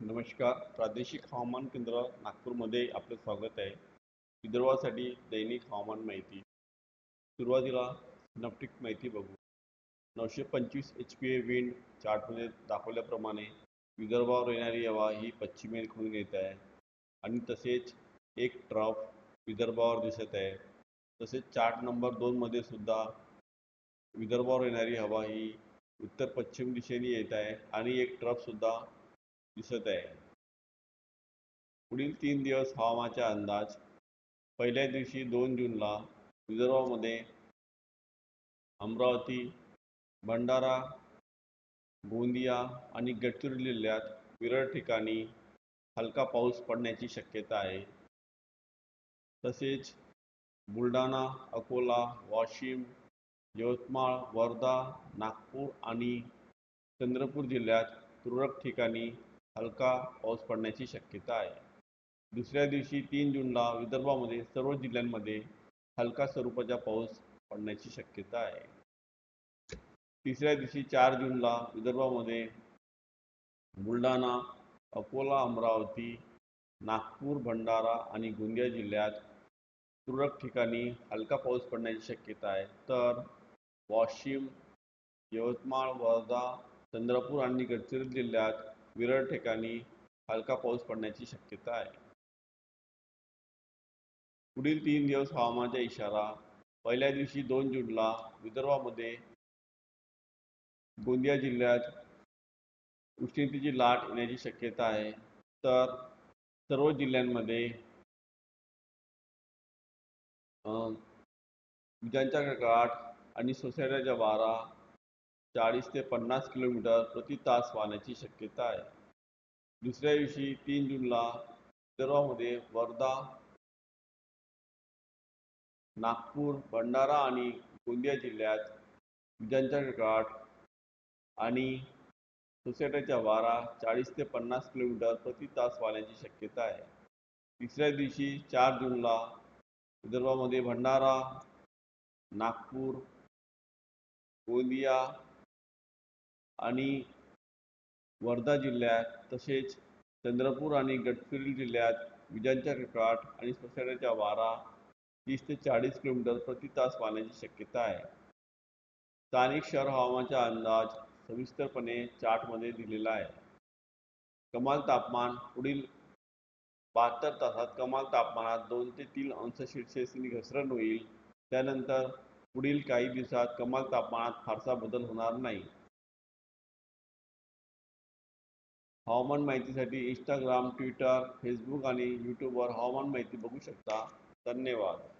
नमस्कार. प्रादेशिक हवामान केंद्र नागपूरमध्ये आपलं स्वागत आहे. विदर्भासाठी दैनिक हवामान माहिती. सुरुवातीला नपटिक माहिती बघू. नऊशे पंचवीस एच पी ए विंड चार्टमध्ये दाखवल्याप्रमाणे विदर्भावर येणारी हवा ही पश्चिमेकडून येत आहे. आणि तसेच एक ट्रफ विदर्भावर दिसत आहे. तसेच चार्ट नंबर दोनमध्ये सुद्धा विदर्भावर येणारी हवा ही उत्तर पश्चिम दिशेने येत आहे. आणि एक ट्रफसुद्धा दिसत आहे. पुढील तीन दिवस हवामानाचा अंदाज. पहिल्या दिवशी दोन जूनला विदर्भामध्ये अमरावती भंडारा गोंदिया आणि गडचिरोली जिल्ह्यात विरळ ठिकाणी हलका पाऊस पडण्याची शक्यता आहे. तसेच बुलढाणा अकोला वाशिम यवतमाळ वर्धा नागपूर आणि चंद्रपूर जिल्ह्यात तुरळक ठिकाणी हलका पाऊस पडण्याची शक्यता आहे. दुसऱ्या दिवशी तीन जूनला विदर्भामध्ये सर्व जिल्ह्यांमध्ये हलका स्वरूपाचा पाऊस पडण्याची शक्यता आहे. तिसऱ्या दिवशी चार जूनला विदर्भामध्ये बुलढाणा अकोला अमरावती नागपूर भंडारा आणि गोंदिया जिल्ह्यात तुरळक ठिकाणी हलका पाऊस पडण्याची शक्यता आहे. तर वाशिम यवतमाळ वर्धा चंद्रपूर आणि गडचिरोली जिल्ह्यात विरळ ठिकाणी हलका पाऊस पडण्याची शक्यता आहे. पुढील तीन दिवस हवामानाचा इशारा पहिल्या दिवशी दोन जूनला विदर्भामध्ये गोंदिया जिल्ह्यात उष्णतेची लाट येण्याची शक्यता आहे. तर सर्व जिल्ह्यांमध्ये विजांच्या गाठ आणि सोसायट्याच्या वारा चाळीस ते पन्नास किलोमीटर प्रति तास वाहण्याची शक्यता आहे. दुसऱ्या दिवशी तीन जूनला विदर्भामध्ये वर्धा नागपूर भंडारा आणि गोंदिया जिल्ह्यात विजांच्या कडकडाट आणि सोसायट्याच्या वारा चाळीस ते पन्नास किलोमीटर प्रति तास वाहण्याची शक्यता आहे. तिसऱ्या दिवशी चार जूनला विदर्भामध्ये भंडारा नागपूर गोंदिया आणि वर्धा जिल्ह्यात तसेच चंद्रपूर आणि गडचिरोली जिल्ह्यात विजांच्या कडकडाट आणि सोसाट्याचा वारा तीस ते चाळीस किलोमीटर प्रति तास वाहण्याची शक्यता आहे. स्थानिक शहर हवामानाचा अंदाज सविस्तरपणे चार्टमध्ये दिलेला आहे. कमाल तापमान पुढील बहात्तर तासात कमाल तापमानात दोन ते तीन अंश सेल्सिअसनी घसरण होईल. त्यानंतर पुढील काही दिवसात कमाल तापमानात फारसा बदल होणार नाही. हवामान माहितीसाठी इंस्टाग्राम ट्विटर फेसबुक आणि यूट्यूबवर हवामान माहिती बघू शकता. धन्यवाद.